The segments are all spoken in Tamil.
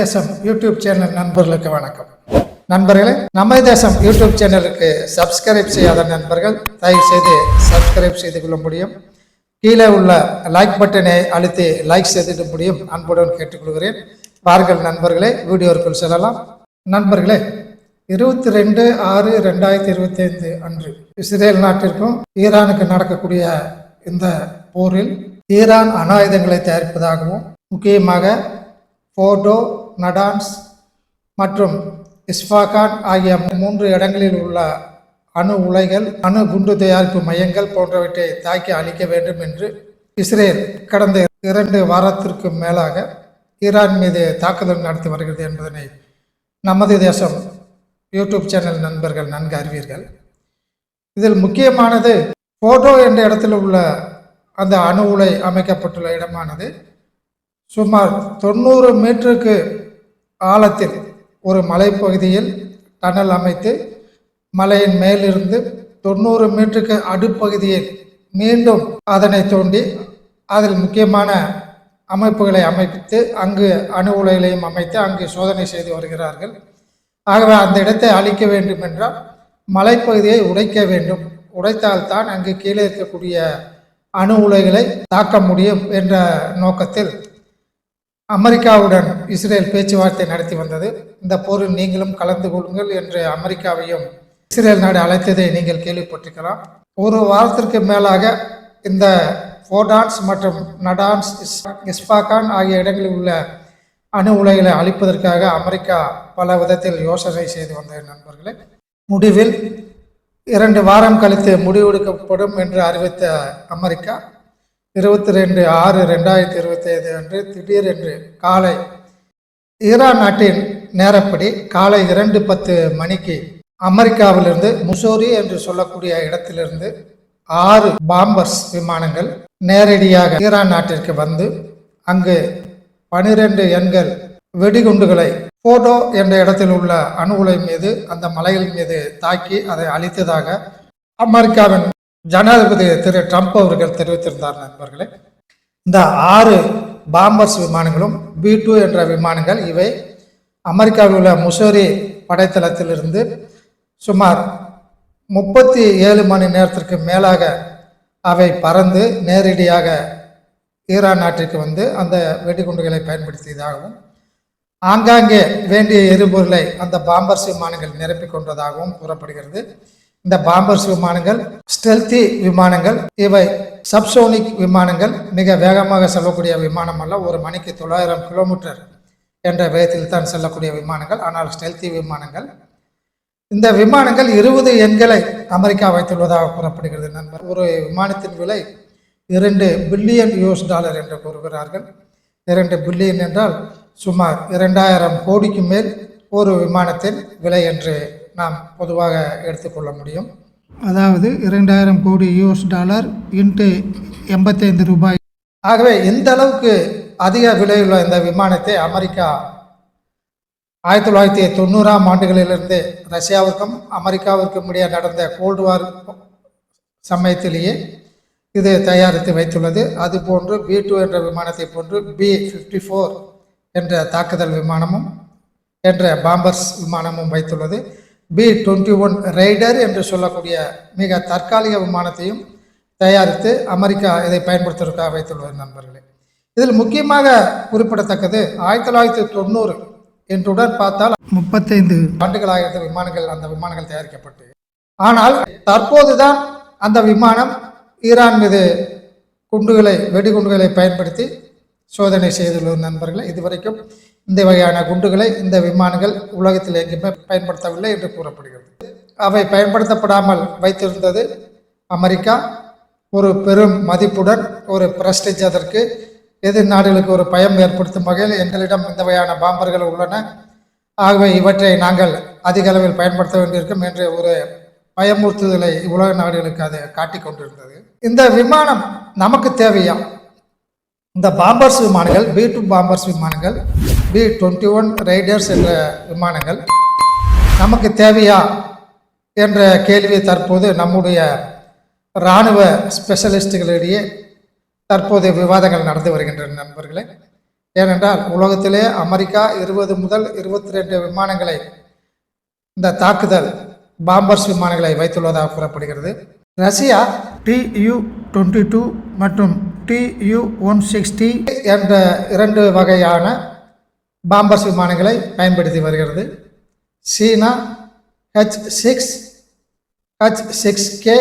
தேசம் யூடியூப் சேனல் நண்பர்களுக்கு வணக்கம். நண்பர்களே நம்ம தேசம் யூடியூப் சேனலுக்கு சப்ஸ்கிரைப் செய்யாத நண்பர்கள் தயவு செய்து சப்ஸ்கிரைப் செய்து கொள்ள முடியும். கீழே உள்ள லைக் பட்டனை அழுத்தி லைக் செய்திட முடியும். அன்புடன் கேட்டுக்கொள்கிறேன். பாருங்கள் நண்பர்களே வீடியோக்குள் செல்லலாம். நண்பர்களே இருபத்தி ரெண்டு ஆறு ரெண்டாயிரத்தி இருபத்தி ஐந்து அன்று இஸ்ரேல் நாட்டிற்கும் ஈரானுக்கு நடக்கக்கூடிய இந்த போரில் ஈரான் அணாயுதங்களை தயாரிப்பதாகவும் முக்கியமாக போர்டோ நடான்ஸ் மற்றும் இஸ்ஃபாகான் ஆகிய மூன்று இடங்களில் உள்ள அணு உலைகள் அணு குண்டு தயாரிப்பு மையங்கள் போன்றவற்றை தாக்கி அழிக்க வேண்டும் என்று இஸ்ரேல் கடந்த இரண்டு வாரத்திற்கு மேலாக ஈரான் மீது தாக்குதல் நடத்தி வருகிறது என்பதனை நமது தேசம் யூடியூப் சேனல் நண்பர்கள் நன்கு அறிவீர்கள். இதில் முக்கியமானது ஃபோட்டோ என்ற இடத்தில் உள்ள அந்த அணு உலை அமைக்கப்பட்டுள்ள இடமானது. சுமார் தொண்ணூறு மீட்டருக்கு ஆழத்தில் ஒரு மலைப்பகுதியில் டனல் அமைத்து மலையின் மேலிருந்து தொண்ணூறு மீட்டருக்கு அடுப்பகுதியில் மீண்டும் அதனை தோண்டி அதில் முக்கியமான அமைப்புகளை அமைத்து அங்கு அணு உலைகளையும் அமைத்து அங்கு சோதனை செய்து வருகிறார்கள். ஆகவே அந்த இடத்தை அழிக்க வேண்டும் என்றால் மலைப்பகுதியை உடைக்க வேண்டும். உடைத்தால்தான் அங்கு கீழே இருக்கக்கூடிய அணு உலைகளை தாக்க முடியும் என்ற நோக்கத்தில் அமெரிக்காவுடன் இஸ்ரேல் பேச்சுவார்த்தை நடத்தி வந்தது. இந்த போரில் நீங்களும் கலந்து கொள்ளுங்கள் என்று அமெரிக்காவையும் இஸ்ரேல் நாடு அழைத்ததை நீங்கள் கேள்விப்பட்டிருக்கலாம். ஒரு வாரத்திற்கு மேலாக இந்த ஃபோர்டான்ஸ் மற்றும் நடான்ஸ் இஸ்பாகான் ஆகிய இடங்களில் உள்ள அணு உலைகளை அழிப்பதற்காக அமெரிக்கா பல விதத்தில் யோசனை செய்து வந்த நண்பர்களே முடிவில் இரண்டு வாரம் கழித்து முடிவெடுக்கப்படும் என்று அறிவித்த அமெரிக்கா இருபத்தி ரெண்டு ஆறு ரெண்டாயிரத்தி இருபத்தி ஐந்து அன்று திடீரென்று காலை ஈரான் நாட்டின் நேரப்படி காலை இரண்டு பத்து மணிக்கு அமெரிக்காவிலிருந்து முசோரி என்று சொல்லக்கூடிய இடத்திலிருந்து ஆறு பாம்பர்ஸ் விமானங்கள் நேரடியாக ஈரான் நாட்டிற்கு வந்து அங்கு பனிரெண்டு எண்கள் வெடிகுண்டுகளை போட்டோ என்ற இடத்தில் உள்ள அணு உலை மீது அந்த மலைகள் மீது தாக்கி அதை அழித்ததாக அமெரிக்காவின் ஜனாதிபதி திரு ட்ரம்ப் அவர்கள் தெரிவித்திருந்தார் நண்பர்களே. இந்த ஆறு பாம்பர்ஸ் விமானங்களும் பி டூ என்ற விமானங்கள் இவை அமெரிக்காவில் உள்ள முசோரி படைத்தளத்திலிருந்து சுமார் முப்பத்தி ஏழு மணி நேரத்திற்கு மேலாக அவை பறந்து நேரடியாக ஈரான் நாட்டிற்கு வந்து அந்த வெடிகுண்டுகளை பயன்படுத்தியதாகவும் ஆங்காங்கே வேண்டிய எரிபொருளை அந்த பாம்பர்ஸ் விமானங்கள் நிரப்பிக் கொண்டதாகவும் கூறப்படுகிறது. இந்த பாம்பர்ஸ் விமானங்கள் ஸ்டெல்தி விமானங்கள் இவை சப்சோனிக் விமானங்கள் மிக வேகமாக செல்லக்கூடிய விமானம் அல்ல ஒரு மணிக்கு தொள்ளாயிரம் கிலோமீட்டர் என்ற வேகத்தில் தான் செல்லக்கூடிய விமானங்கள் ஆனால் ஸ்டெல்தி விமானங்கள். இந்த விமானங்கள் இருபது எண்களை அமெரிக்கா வைத்துள்ளதாக கூறப்படுகிறது நண்பர். ஒரு விமானத்தின் விலை இரண்டு பில்லியன் யூஎஸ் டாலர் என்று கூறுகிறார்கள். இரண்டு பில்லியன் என்றால் சுமார் இரண்டாயிரம் கோடிக்கு மேல் ஒரு விமானத்தின் விலை என்று நாம் பொதுவாக எடுத்துக்கொள்ள முடியும். அதாவது இரண்டாயிரம் கோடி யூஎஸ் டாலர் இன்ட்டு எண்பத்தைந்து ரூபாய். ஆகவே இந்த அளவுக்கு அதிக விலையுள்ள இந்த விமானத்தை அமெரிக்கா ஆயிரத்தி தொள்ளாயிரத்தி தொண்ணூறாம் ஆண்டுகளிலிருந்து ரஷ்யாவுக்கும் அமெரிக்காவிற்கும் இடையே நடந்த கோல்டு வார் சமயத்திலேயே இது தயாரித்து வைத்துள்ளது. அதுபோன்று பி டூ என்ற விமானத்தை போன்று பி ஃபிஃப்டி ஃபோர் என்ற தாக்குதல் விமானமும் என்ற பாம்பர்ஸ் விமானமும் வைத்துள்ளது. பி டுவெண்ட்டி ஒன் ரைடர் என்று சொல்லக்கூடிய மிக தற்காலிக விமானத்தையும் தயாரித்து அமெரிக்கா இதை பயன்படுத்துவதற்காக வைத்துள்ளது நண்பர்களே. இதில் முக்கியமாக குறிப்பிடத்தக்கது ஆயிரத்தி தொள்ளாயிரத்தி தொண்ணூறு என்றுடன் பார்த்தால் முப்பத்தைந்து ஆண்டுகளாக இருந்த விமானங்கள் அந்த விமானங்கள் தயாரிக்கப்பட்டு. ஆனால் தற்போதுதான் அந்த விமானம் ஈரான் மீது குண்டுகளை வெடிகுண்டுகளை பயன்படுத்தி சோதனை செய்துள்ள நண்பர்களே. இதுவரைக்கும் இந்த வகையான குண்டுகளை இந்த விமானங்கள் உலகத்தில் எங்குமே பயன்படுத்தவில்லை என்று கூறப்படுகிறது. அவை பயன்படுத்தப்படாமல் வைத்திருந்தது அமெரிக்கா. ஒரு பெரும் மதிப்புடன் ஒரு பிரஸ்டேஜ் அதற்கு எதிர் நாடுகளுக்கு ஒரு பயம் ஏற்படுத்தும் வகையில் எங்களிடம் இந்த வகையான பாம்பர்கள் உள்ளன. ஆகவே இவற்றை நாங்கள் அதிக அளவில் பயன்படுத்த வேண்டியிருக்கும் என்று ஒரு பயமுறுத்துதலை உலக நாடுகளுக்கு அது காட்டிக் கொண்டிருந்தது. இந்த விமானம் நமக்கு தேவையா? இந்த பாம்பர்ஸ் விமானங்கள் பி டூ பாம்பர்ஸ் விமானங்கள் பி டுவெண்ட்டி ஒன் ரைடர்ஸ் என்ற விமானங்கள் நமக்கு தேவையா என்ற கேள்வி தற்போது நம்முடைய இராணுவ ஸ்பெஷலிஸ்டுகளிடையே தற்போது விவாதங்கள் நடந்து வருகின்றன நண்பர்களே. ஏனென்றால் உலகத்திலே அமெரிக்கா இருபது முதல் இருபத்தி ரெண்டு விமானங்களை இந்த தாக்குதல் பாம்பர்ஸ் விமானங்களை வைத்துள்ளதாக கூறப்படுகிறது. ரஷ்யா டியு டுவெண்ட்டி டூ மற்றும் டியு ஒன் சிக்ஸ்டி என்ற இரண்டு வகையான பாம்பர்ஸ் விமானங்களை பயன்படுத்தி வருகிறது. சீனா H six H six K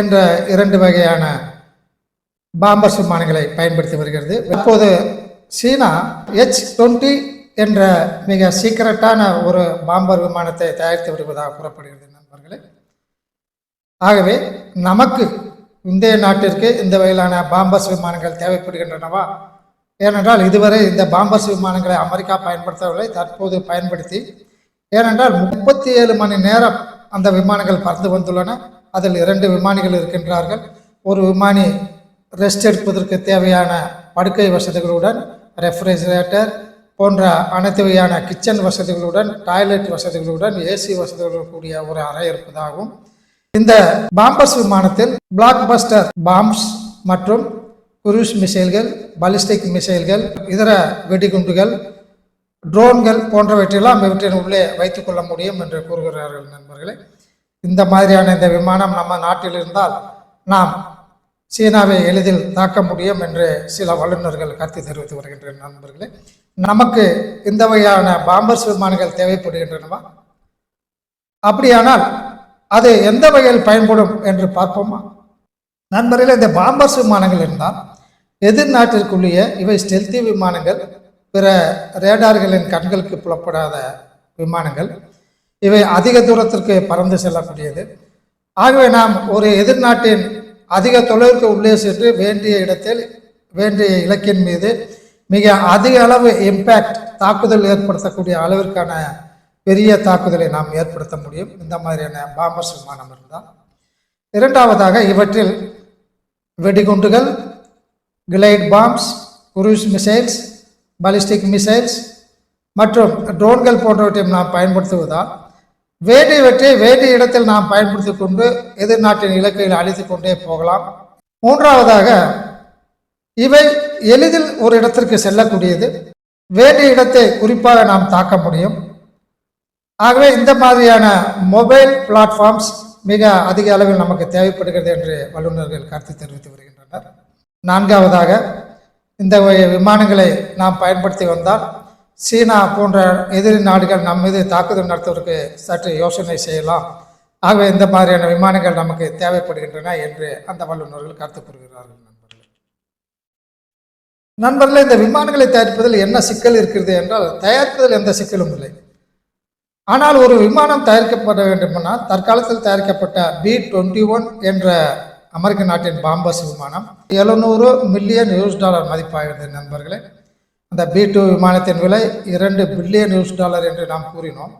என்ற இரண்டு வகையான பாம்பர்ஸ் விமானங்களை பயன்படுத்தி வருகிறது. இப்போது சீனா ஹெச் டுவெண்ட்டி என்ற மிக சீக்கிரட்டான ஒரு பாம்பர் விமானத்தை தயாரித்து வருவதாக கூறப்படுகிறது நண்பர்களே. ஆகவே நமக்கு இந்திய நாட்டிற்கு இந்த வகையிலான பாம்பர்ஸ் விமானங்கள் தேவைப்படுகின்றனவா? ஏனென்றால் இதுவரை இந்த பாம்பஸ் விமானங்களை அமெரிக்கா பயன்படுத்தவில்லை தற்போது பயன்படுத்தி ஏனென்றால் முப்பத்தி ஏழு மணி நேரம் அந்த விமானங்கள் பறந்து வந்துள்ளன. அதில் இரண்டு விமானிகள் இருக்கின்றார்கள். ஒரு விமானி ரெஸ்ட் எடுப்பதற்கு தேவையான படுக்கை வசதிகளுடன் ரெஃப்ரிஜரேட்டர் போன்ற அனைத்து வகையான கிச்சன் வசதிகளுடன் டாய்லெட் வசதிகளுடன் ஏசி வசதிகளுடன் கூடிய ஒரு அறை இருப்பதாகவும் இந்த பாம்பர்ஸ் விமானத்தில் பிளாக் பஸ்டர் பாம்ப்ஸ் மற்றும் குரூஸ் மிசைல்கள் பாலிஸ்டிக் மிசைல்கள் இதர வெடிகுண்டுகள் ட்ரோன்கள் போன்றவற்றையெல்லாம் இவற்றின் உள்ளே வைத்துக்கொள்ள முடியும் என்று கூறுகிறார்கள் நண்பர்களே. இந்த மாதிரியான இந்த விமானம் நம்ம நாட்டில் இருந்தால் நாம் சீனாவை எளிதில் தாக்க முடியும் என்று சில வல்லுநர்கள் கருத்து தெரிவித்து வருகின்ற நண்பர்களே. நமக்கு இந்த வகையான பாம்பர்ஸ் விமானங்கள் தேவைப்படுகின்றனவா? அப்படியானால் அது எந்த வகையில் பயன்படும் என்று பார்ப்போமா? நண்பர்களே இந்த பாம்பர்ஸ் விமானங்கள் இருந்தால் எதிர் நாட்டிற்குள்ளேயே இவை ஸ்டெல்தி விமானங்கள் பிற ரேடார்களின் கண்களுக்கு புலப்படாத விமானங்கள். இவை அதிக தூரத்திற்கு பறந்து செல்லக்கூடியது. ஆகவே நாம் ஒரு எதிர்நாட்டின் அதிக தொலைவிற்கு உள்ளே சென்று வேண்டிய இடத்தில் வேண்டிய இலக்கின் மீது மிக அதிக அளவு இம்பேக்ட் தாக்குதல் ஏற்படுத்தக்கூடிய அளவிற்கான பெரிய தாக்குதலை நாம் ஏற்படுத்த முடியும். இந்த மாதிரியான பாம்பர்ஸ் விமானம் இருந்தால் இரண்டாவதாக இவற்றில் வெடிகுண்டுகள் glide bombs cruise missiles ballistic missiles மற்றும் ட்ரோன்கள் போன்றவற்றையும் நாம் பயன்படுத்துவதால் வேண்டியவற்றை வேண்டிய இடத்தில் நாம் பயன்படுத்தி கொண்டு எதிர்நாட்டின் இலக்கையில் அழித்து கொண்டே போகலாம். மூன்றாவதாக இவை எளிதில் ஒரு இடத்திற்கு செல்லக்கூடியது. வேண்டிய இடத்தை குறிப்பாக நாம் தாக்க முடியும். ஆகவே இந்த மாதிரியான மொபைல் பிளாட்ஃபார்ம்ஸ் மிக அதிக அளவில் நமக்கு தேவைப்படுகிறது என்று வல்லுநர்கள் கருத்து தெரிவித்து வருகின்றனர். நான்காவதாக இந்த வகை விமானங்களை நாம் பயன்படுத்தி வந்தால் சீனா போன்ற எதிரி நாடுகள் நம் மீது தாக்குதல் நடத்துவதற்கு சற்று யோசனை செய்யலாம். ஆகவே இந்த மாதிரியான விமானங்கள் நமக்கு தேவைப்படுகின்றன என்று அந்த வல்லுநர்கள் கருத்து கூறுகிறார்கள் நண்பர்களே. நண்பர்களே இந்த விமானங்களை தயாரிப்பதில் என்ன சிக்கல் இருக்கிறது என்றால் தயாரிப்பதில் எந்த சிக்கலும் இல்லை. ஆனால் ஒரு விமானம் தயாரிக்கப்பட வேண்டுமென்றால் தற்காலத்தில் தயாரிக்கப்பட்ட பி டுவெண்ட்டி ஒன் என்ற அமெரிக்க நாட்டின் பாம்பஸ் விமானம் எழுநூறு மில்லியன் யூஎஸ் டாலர் மதிப்பாகிறது நண்பர்களே. அந்த பி டூ விமானத்தின் விலை இரண்டு பில்லியன் யூஎஸ் டாலர் என்று நாம் கூறினோம்.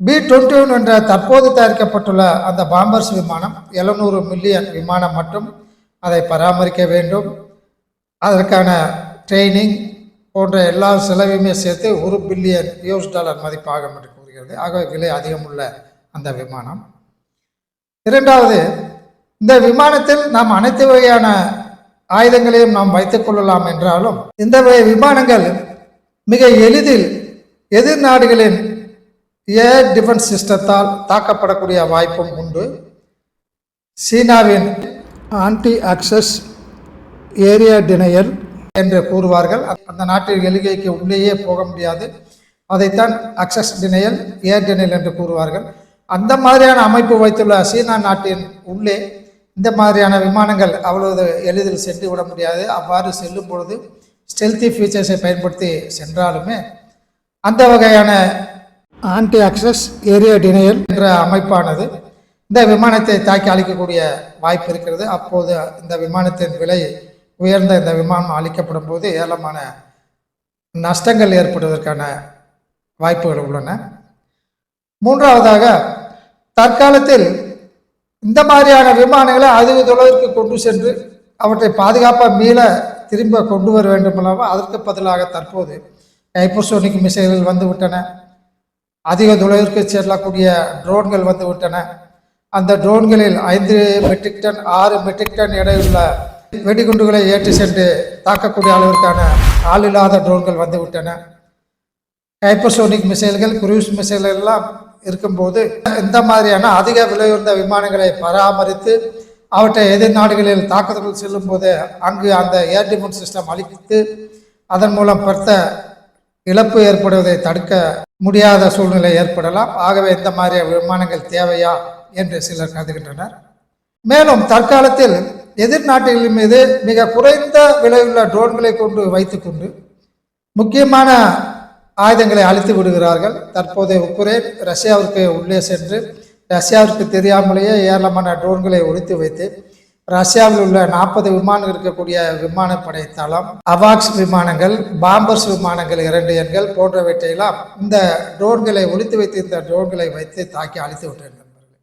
பி டுவெண்ட்டி ஒன் என்ற தற்போது தயாரிக்கப்பட்டுள்ள அந்த பாம்பர்ஸ் விமானம் எழுநூறு மில்லியன் விமானம் மட்டும் அதை பராமரிக்க வேண்டும். அதற்கான ட்ரைனிங் போன்ற எல்லா செலவையுமே சேர்த்து ஒரு பில்லியன் யூஎஸ் டாலர் மதிப்பாகும் என்று கூறுகிறது ஆகவே விலை அதிகமுள்ள அந்த விமானம். இரண்டாவது இந்த விமானத்தில் நாம் அனைத்து வகையான ஆயுதங்களையும் நாம் வைத்துக் கொள்ளலாம் என்றாலும் இந்த வகை விமானங்கள் மிக எளிதில் எதிர் நாடுகளின் ஏர் டிஃபென்ஸ் சிஸ்டத்தால் தாக்கப்படக்கூடிய வாய்ப்பும் உண்டு. சீனாவின் ஆன்டி ஆக்சஸ் ஏரியா டினையர் என்று கூறுவார்கள். அந்த நாட்டில் எலிகைக்கு உள்ளேயே போக முடியாது. அதைத்தான் அக்சஸ் டினையல் ஏர் டினையல் என்று கூறுவார்கள். அந்த மாதிரியான அமைப்பு வைத்துள்ள சீனா நாட்டின் உள்ளே இந்த மாதிரியான விமானங்கள் அவ்வளவு எளிதில் சென்று விட முடியாது. அவ்வாறு செல்லும் பொழுது ஸ்டெல்தி ஃபீச்சர்ஸை பயன்படுத்தி சென்றாலுமே அந்த வகையான ஆன்டி அக்சஸ் ஏரியா டினையல் என்ற அமைப்பானது இந்த விமானத்தை தாக்கி அழிக்கக்கூடிய வாய்ப்பு இருக்கிறது. அப்போது இந்த விமானத்தின் விலை உயர்ந்த இந்த விமானம் அளிக்கப்படும் போது ஏராளமான நஷ்டங்கள் ஏற்படுவதற்கான வாய்ப்புகள் உள்ளன மூன்றாவதாக தற்காலத்தில் இந்த மாதிரியான விமானங்களை அதிக தொலைவிற்கு கொண்டு சென்று அவற்றை பாதுகாப்பாக மீள திரும்ப கொண்டு வர வேண்டும் அல்லவா அதற்கு பதிலாக தற்போது ஹைப்பர்சோனிக் மிசைல்கள் வந்துவிட்டன அதிக தொலைவிற்கு செல்லக்கூடிய ட்ரோன்கள் வந்துவிட்டன அந்த ட்ரோன்களில் ஐந்து மெட்ரிக் டன் ஆறு மெட்ரிக் டன் எடையுள்ள வெடிகுண்டுகளை ஏற்றி சென்று தாக்கக்கூடிய அளவிற்கான ஆளில்லாத ட்ரோன்கள் வந்துவிட்டன ஹைப்பர்சோனிக் மிசைல்கள் குரூஸ் மிசைல்கள் எல்லாம் இருக்கும்போது இந்த மாதிரியான அதிக விலையுயர்ந்த விமானங்களை பராமரித்து அவற்றை எதிர் நாடுகளில் தாக்குதல்கள் செல்லும் போது அங்கு அந்த ஏர் டிஃபென்ஸ் சிஸ்டம் அளித்து அதன் மூலம் பெருத்த இழப்பு ஏற்படுவதை தடுக்க முடியாத சூழ்நிலை ஏற்படலாம். ஆகவே இந்த மாதிரி விமானங்கள் தேவையா என்று சிலர் கருதுகின்றனர். மேலும் தற்காலத்தில் எதிர் நாடுகளின் மீது மிக குறைந்த விலையுள்ள ட்ரோன்களை கொண்டு வைத்துக்கொண்டு முக்கியமான ஆயுதங்களை அழித்து விடுகிறார்கள். தற்போதைய உக்ரைன் ரஷ்யாவிற்கு உள்ளே சென்று ரஷ்யாவிற்கு தெரியாமலேயே ஏராளமான ட்ரோன்களை ஒழித்து வைத்து ரஷ்யாவில் உள்ள நாற்பது விமானம் இருக்கக்கூடிய விமானப்படை தளம் அவாக்ஸ் விமானங்கள் பாம்பர்ஸ் விமானங்கள் இரண்டு எண்கள் போன்றவற்றையெல்லாம் இந்த ட்ரோன்களை ஒழித்து வைத்து இந்த ட்ரோன்களை வைத்து தாக்கி அழித்து விட்டனர் நண்பர்களே.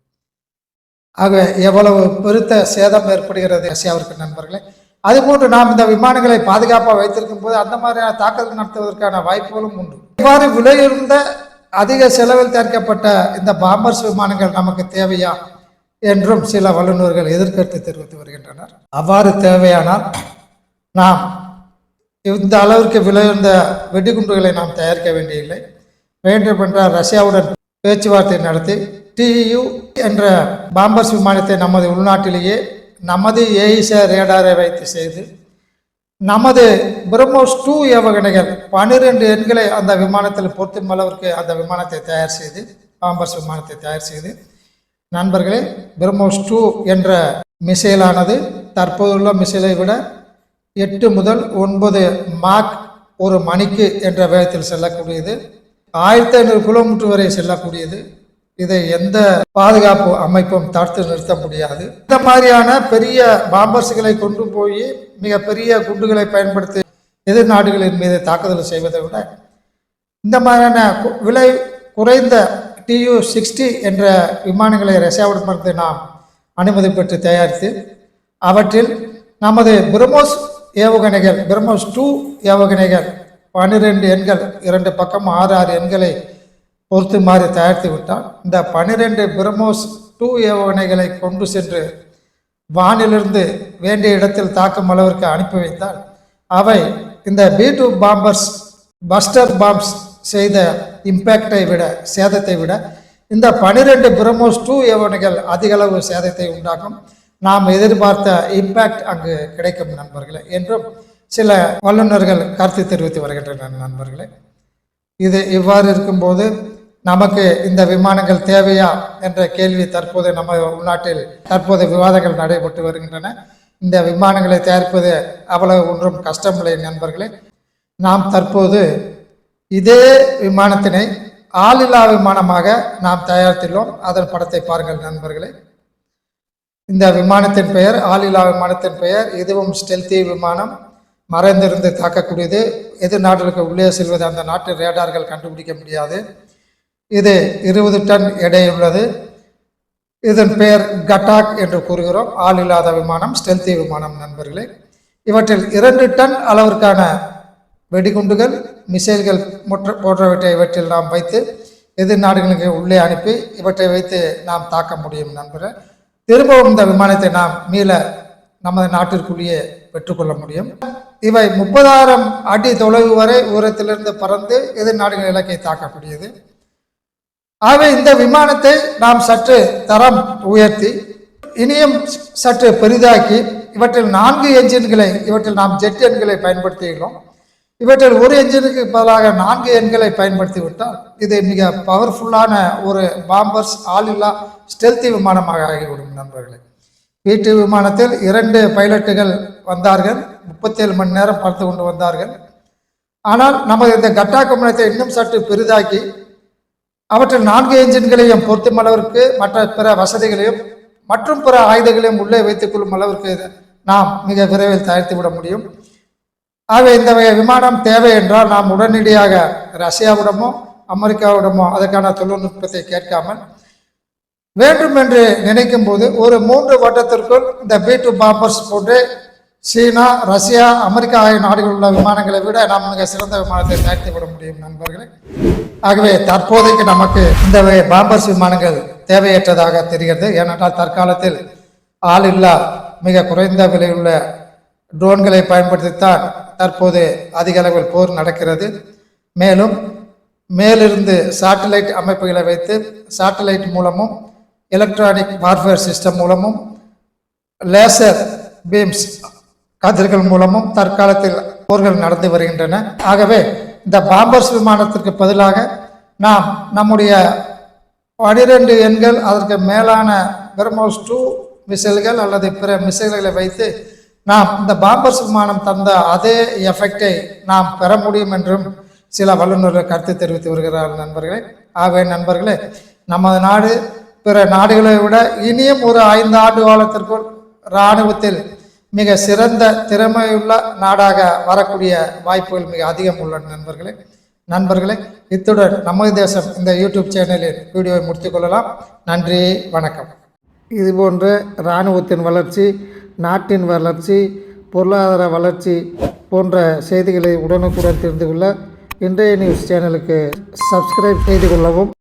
ஆக எவ்வளவு பெருத்த சேதம் ஏற்படுகிறது ரஷ்யாவிற்கு நண்பர்களே. அதுபோன்று நாம் இந்த விமானங்களை பாதுகாப்பாக வைத்திருக்கும் போது அந்த மாதிரியான தாக்குதல் நடத்துவதற்கான வாய்ப்புகளும் உண்டு. இவ்வாறு விலையுறந்த அதிக செலவில் தயாரிக்கப்பட்ட இந்த பாம்பர்ஸ் விமானங்கள் நமக்கு தேவையா என்றும் சில வல்லுநர்கள் எதிர்கருத்து தெரிவித்து வருகின்றனர். அவ்வாறு தேவையானால் நாம் இந்த அளவிற்கு விலையுறந்த வெடிகுண்டுகளை நாம் தயாரிக்க வேண்டியதில்லை. வேண்டுமென்றால் ரஷ்யாவுடன் பேச்சுவார்த்தை நடத்தி டியு என்ற பாம்பர்ஸ் விமானத்தை நமது உள்நாட்டிலேயே நமது ஏஇச ரேடாரை வைத்து செய்து நமது பிரம்மோஸ் டூ ஏவுகணைகள் பன்னிரெண்டு எண்களை அந்த விமானத்தில் பொருத்தும் அளவிற்கு அந்த விமானத்தை தயார் செய்து பாம்பர்ஸ் விமானத்தை தயார் செய்து நண்பர்களே பிரம்மோஸ் டூ என்ற மிசைலானது தற்போதுள்ள மிசைலை விட எட்டு முதல் ஒன்பது மார்க் ஒரு மணிக்கு என்ற வேகத்தில் செல்லக்கூடியது ஆயிரத்தி ஐநூறு கிலோமீட்டர் வரை செல்லக்கூடியது. இதை எந்த பாதுகாப்பு அமைப்பும் தடுத்து நிறுத்த முடியாது. இந்த மாதிரியான பெரிய பாம்பர்ஸ்களை கொண்டு போய் மிக பெரிய குண்டுகளை பயன்படுத்தி எதிர் நாடுகளின் மீது தாக்குதல் செய்வதை விட இந்த மாதிரியான கு- விலை குறைந்த டியூ சிக்ஸ்டி என்ற விமானங்களை ரஷ்யாவிடமிருந்து நாம் அனுமதி பெற்று தயாரித்து அவற்றில் நமது பிரம்மோஸ் ஏவுகணைகள் பிரம்மோஸ் டூ ஏவுகணைகள் பன்னிரெண்டு எண்கள் இரண்டு பக்கம் ஆறு ஆறு எண்களை பொறுத்துமாறு தயாரித்து விட்டால் இந்த பன்னிரெண்டு பிரம்மோஸ் டூ ஏவுகணைகளை கொண்டு சென்று வானிலிருந்து வேண்டிய இடத்தில் தாக்கும் அளவிற்கு அனுப்பி வைத்தால் அவை இந்த B two bombers buster bombs செய்த இம்பேக்டை விட சேதத்தை விட இந்த பனிரெண்டு பிரம்மோஸ் டூ ஏவனைகள் அதிகளவு சேதத்தை உண்டாக்கும். நாம் எதிர்பார்த்த இம்பேக்ட் அங்கு கிடைக்கும் நண்பர்களே என்றும் சில வல்லுநர்கள் கருத்து தெரிவித்து வருகின்றனர் நண்பர்களே. இது இவ்வாறு இருக்கும்போது நமக்கு இந்த விமானங்கள் தேவையா என்ற கேள்வி தற்போது நம்ம உள்நாட்டில் தற்போது விவாதங்கள் நடைபெற்று வருகின்றன. இந்த விமானங்களை தயாரிப்பது அவ்வளவு ஒன்றும் கஷ்டமில்லை நண்பர்களே. நாம் தற்போது இதே விமானத்தினை ஆளில்லா விமானமாக நாம் தயாரித்துள்ளோம். அதன் படத்தை பாருங்கள் நண்பர்களே. இந்த விமானத்தின் பெயர் ஆளில்லா விமானத்தின் பெயர் இதுவும் ஸ்டெல்தி விமானம். மறைந்திருந்து தாக்கக்கூடியது. எதிர் நாடுகளுக்கு உள்ளே செல்வது அந்த நாட்டு ரேடார்கள் கண்டுபிடிக்க முடியாது. இது இருபது டன் எடையுள்ளது இதன் பெயர் கட்டாக் என்று கூறுகிறோம். ஆள் இல்லாத விமானம் ஸ்டெல்தி விமானம் நண்பர்களே. இவற்றில் இரண்டு டன் அளவிற்கான வெடிகுண்டுகள் மிசைல்கள் முற்ற போன்றவற்றை இவற்றில் நாம் வைத்து எதிர் நாடுகளுக்கு உள்ளே அனுப்பி இவற்றை வைத்து நாம் தாக்க முடியும் நண்பர்கள் திரும்பவும் இந்த விமானத்தை நாம் மீள நமது நாட்டிற்குள்ளேயே பெற்றுக்கொள்ள முடியும். இவை முப்பதாயிரம் அடி தொலைவு வரை உயரத்திலிருந்து பறந்து எதிர் நாடுகள் இலக்கை தாக்கக்கூடியது. ஆகவே இந்த விமானத்தை நாம் சற்று தரம் உயர்த்தி இனியும் சற்று பெரிதாக்கி இவற்றில் நான்கு என்ஜின்களை இவற்றில் நாம் ஜெட் எண்களை பயன்படுத்தியுள்ளோம். இவற்றில் ஒரு என்ஜினுக்கு பதிலாக நான்கு எண்களை பயன்படுத்தி விட்டால் இது மிக பவர்ஃபுல்லான ஒரு பாம்பர்ஸ் ஆளில்லா ஸ்டெல்தி விமானமாக ஆகிவிடும் நண்பர்களே. வீட்டு விமானத்தில் இரண்டு பைலட்டுகள் வந்தார்கள் முப்பத்தேழு மணி நேரம் பார்த்து கொண்டு வந்தார்கள். ஆனால் நமது இந்த கட்டா கமனத்தை இன்னும் சற்று பெரிதாக்கி அவற்றில் நான்கு என்ஜின்களையும் பொருத்தும் அளவிற்கு மற்ற பிற வசதிகளையும் மற்றும் பிற ஆயுதங்களையும் உள்ளே வைத்துக் கொள்ளும் அளவிற்கு நாம் மிக விரைவில் தயாரித்து விட முடியும். ஆகவே இந்த வகை விமானம் தேவை என்றால் நாம் உடனடியாக ரஷ்யாவிடமோ அமெரிக்காவிடமோ அதற்கான தொழில்நுட்பத்தை கேட்காமல் வேண்டும் என்று நினைக்கும் போது ஒரு மூன்று வட்டத்திற்குள் இந்த பி டூ பாம்பர்ஸ் போன்று சீனா ரஷ்யா அமெரிக்கா ஆகிய நாடுகளில் உள்ள விமானங்களை விட நாம் மிக சிறந்த விமானத்தை தயாரித்து விட முடியும் நண்பர்களே. ஆகவே தற்போதைக்கு நமக்கு இந்த வகை பாம்பர்ஸ் விமானங்கள் தேவையற்றதாக தெரிகிறது. ஏனென்றால் தற்காலத்தில் ஆளில்லா மிக குறைந்த விலையுள்ள ட்ரோன்களை பயன்படுத்தித்தான் தற்போது அதிக அளவில் போர் நடக்கிறது. மேலும் மேலிருந்து சாட்டிலைட் அமைப்புகளை வைத்து சாட்டிலைட் மூலமும் எலக்ட்ரானிக் வார்ஃபேர் சிஸ்டம் மூலமும் லேசர் பீம்ஸ் கதிர்கள் மூலமும் தற்காலத்தில் போர்கள் நடந்து வருகின்றன. ஆகவே இந்த பாம்பர்ஸ் விமானத்திற்கு பதிலாக நாம் நம்முடைய பனிரெண்டு எண்கள் அதற்கு மேலான பிரம்மோஸ் டூ மிசைல்கள் அல்லது பிற மிசைல்களை வைத்து நாம் இந்த பாம்பர்ஸ் விமானம் தந்த அதே எஃபெக்டை நாம் பெற முடியும் என்றும் சில வல்லுநர்கள் கருத்து தெரிவித்து வருகிறார்கள் நண்பர்களே. ஆகவே நண்பர்களே நமது நாடு பிற நாடுகளை விட இனியும் ஒரு ஐந்து ஆண்டு காலத்திற்குள் இராணுவத்தில் மிக சிறந்த திறமையுள்ள நாடாக வரக்கூடிய வாய்ப்புகள் மிக அதிகம் உள்ளன நண்பர்களே. நண்பர்களே இத்துடன் நமது தேசம் இந்த யூடியூப் சேனலில் வீடியோவை முடித்துக் கொள்ளலாம். நன்றி வணக்கம். இதுபோன்று இராணுவத்தின் வளர்ச்சி நாட்டின் வளர்ச்சி பொருளாதார வளர்ச்சி போன்ற செய்திகளை உடனுக்குடன் தெரிந்து கொள்ள இன்றைய நியூஸ் சேனலுக்கு சப்ஸ்கிரைப் செய்து கொள்ளவும்.